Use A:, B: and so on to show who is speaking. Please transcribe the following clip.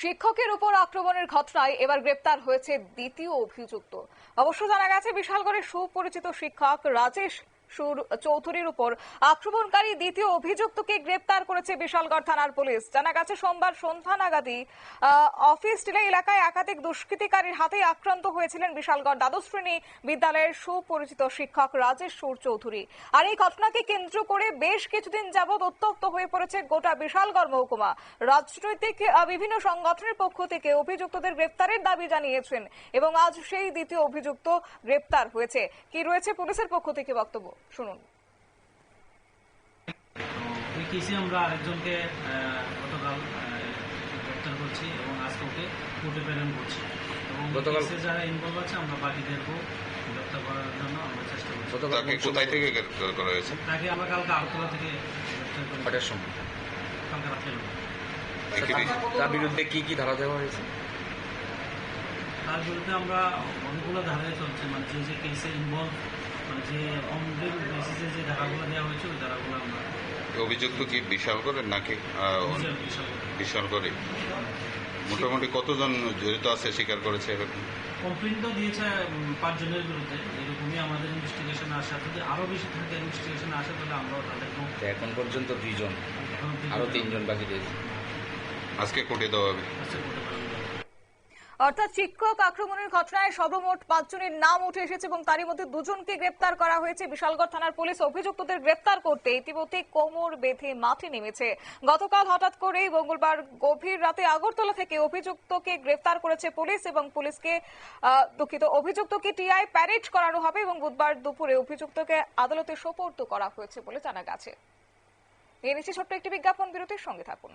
A: শিক্ষকের উপর আক্রমণের ঘটনায় এবার গ্রেপ্তার হয়েছে দ্বিতীয় অভিযুক্ত। অবশ্য জানা গেছে, বিশালগড়ের সুপরিচিত শিক্ষক রাজেশ চৌধুরীর উপর আক্রমণকারী দ্বিতীয় অভিযুক্তকে গ্রেপ্তার করেছে বিশালগড় থানার পুলিশ। জানা গেছে সোমবার সন্ধ্যা নাগাদই আহ, অফিস টিলা এলাকায় একাধিক দুষ্কৃতিকারীর হাতে আক্রান্ত হয়েছিলেন বিশালগড় দ্বাদশ শ্রেণি বিদ্যালয়ের সুপরিচিত শিক্ষক রাজেশ সুর চৌধুরী। আর এই ঘটনাকে কেন্দ্র করে বেশ কিছুদিন যাবৎ উত্তপ্ত হয়ে পড়েছে গোটা বিশালগড় মহকুমা। রাজনৈতিক বিভিন্ন সংগঠনের পক্ষ থেকে অভিযুক্তদের গ্রেপ্তারের দাবি জানিয়েছেন এবং আজ সেই দ্বিতীয় অভিযুক্ত গ্রেপ্তার হয়েছে। কি রয়েছে পুলিশের পক্ষ থেকে বক্তব্য? শুনুন।
B: কেসে আমরা আরেকজনকে গতকাল গ্রেপ্তার করছি এবং আজকে ওকে কোর্টে প্রেরণ করছি। এবং
C: গতকাল-
B: যারা ইনভলভ আছে আমরা বাকিদেরকেও গ্রেপ্তার করার জন্য আমরা চেষ্টা করছি।
D: তাকে কোথায় থেকে গ্রেপ্তার করা হয়েছে?
B: তাকে আমরা কালকে আগরতলা থেকে গ্রেপ্তার করি
C: কটার সময়।
B: কালকে রাত্রে।
C: তার বিরুদ্ধে কি কি ধারা দেওয়া হয়েছে?
B: তার বিরুদ্ধে আমরা অনেকগুলো ধারায় চলছে। মানে যে যে কেসে ইনভলভ মানে যে অনবিল বেসিসে যে ধারাগুলো দেওয়া হয়েছে ওই ধারাগুলো আমরা
D: অভিযুক্ত কি বিশাল করে নাকি?
B: বিশাল
D: করে। মোটামুটি কতজন জড়িত আছে স্বীকার করেছে এরকম?
B: কমপ্লেন তো দিয়েছে পাঁচজনের বিরুদ্ধে। এরকমই আমাদের ইনভেস্টিগেশন আসা। যদি আরও বেশি থাকে ইনভেস্টিগেশন আসে তাহলে আমরাও তাদেরকেও
C: এখন পর্যন্ত দুইজন।
B: এখনও দিতে
C: আরও তিনজন বাকি রয়েছে।
D: আজকে কোর্টে দেওয়া হবে।
B: পারব না।
A: অর্থাৎ শিক্ষক আক্রমণের ঘটনায় সর্বমোট পাঁচজনের নাম উঠে এসেছে এবং তারই মধ্যে দুজনকে গ্রেপ্তার করা হয়েছে। বিশালগড় থানার পুলিশ অভিযুক্তদের গ্রেপ্তার করতে ইতিমধ্যে কোমর বেঁধে মাঠে নেমেছে। গতকাল হঠাৎ করেই মঙ্গলবার গভীর রাতে আগরতলা থেকে অভিযুক্তকে গ্রেপ্তার করেছে পুলিশ এবং পুলিশকে দুঃখিত, অভিযুক্তকে টিআই প্যারেড করানো হবে এবং বুধবার দুপুরে অভিযুক্তকে আদালতে সোপর্দ করা হয়েছে বলে জানা গেছে। এ নিচ্ছে ছোট্ট একটি বিজ্ঞাপন বিরতির সঙ্গে থাকুন।